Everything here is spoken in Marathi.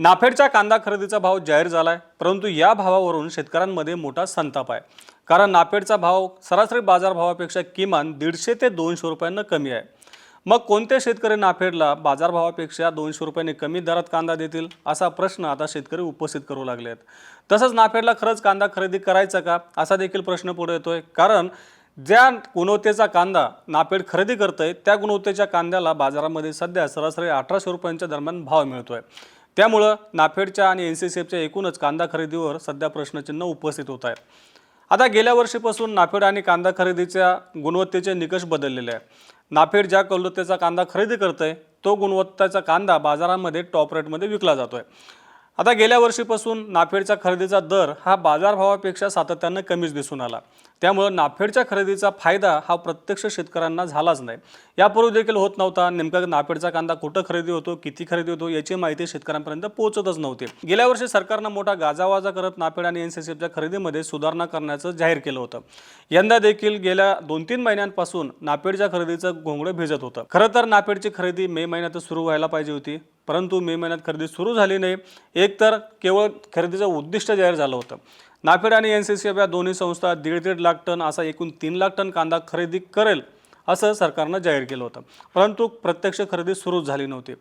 नाफेडच्या कांदा खरेदीचा भाव जाहीर झाला आहे परंतु या भावावरून शेतकऱ्यांमध्ये मोठा संताप आहे. कारण नाफेडचा भाव सरासरी बाजारभावापेक्षा किमान दीडशे ते दोनशे रुपयांना कमी आहे. मग कोणते शेतकरी नाफेडला बाजारभावापेक्षा दोनशे रुपयांनी कमी दरात कांदा देतील असा प्रश्न आता शेतकरी उपस्थित करू लागले आहेत तसंच नाफेडला खरंच कांदा खरेदी करायचा का असा देखील प्रश्न पुढे येतोय. कारण ज्या गुणवत्तेचा कांदा नाफेड खरेदी करतंय त्या गुणवत्तेच्या कांद्याला बाजारामध्ये सध्या सरासरी अठराशे रुपयांच्या दरम्यान भाव मिळतो आहे त्यामुळं नाफेडच्या आणि एन सी सी एफच्या एकूणच कांदा खरेदीवर सध्या प्रश्नचिन्ह उपस्थित होत आहे आता गेल्या वर्षीपासून नाफेड आणि कांदा खरेदीच्या गुणवत्तेचे निकष बदललेले आहे नाफेड ज्या गुणवत्तेचा कांदा खरेदी करतंय तो गुणवत्तेचा कांदा बाजारामध्ये टॉप रेटमध्ये विकला जातोय. आता गेल्या वर्षीपासून नाफेडच्या खरेदीचा दर हा बाजारभावापेक्षा सातत्यानं कमीच दिसून आला. त्यामुळं नाफेडच्या खरेदीचा फायदा हा प्रत्यक्ष शेतकऱ्यांना झालाच नाही. यापूर्वी देखील होत नव्हता. नेमका नाफेडचा कांदा कुठं खरेदी होतो किती खरेदी होतो याची माहिती शेतकऱ्यांपर्यंत पोहोचतच नव्हती. गेल्या वर्षी सरकारनं मोठा गाजावाजा करत नाफेड आणि एन सी सी एफच्या खरेदीमध्ये सुधारणा करण्याचं जाहीर केलं होतं. यंदा देखील गेल्या दोन तीन महिन्यांपासून नाफेडच्या खरेदीचं घोंगडं भिजत होतं. खरं तर नाफेडची खरेदी मे महिन्यातच सुरू व्हायला पाहिजे होती परंतु मे महिन्यात खरेदी सुरू झाली नाही. एक तर केवळ खरेदीचं उद्दिष्ट जाहीर झालं होतं. नाफेड आणि एन सी सी एफ या दोन्ही संस्था दीड दीड लाख टन असा एकूण तीन लाख टन कांदा खरेदी करेल असं सरकारनं जाहीर केलं होतं. परंतु प्रत्यक्ष खरेदी सुरूच झाली नव्हती.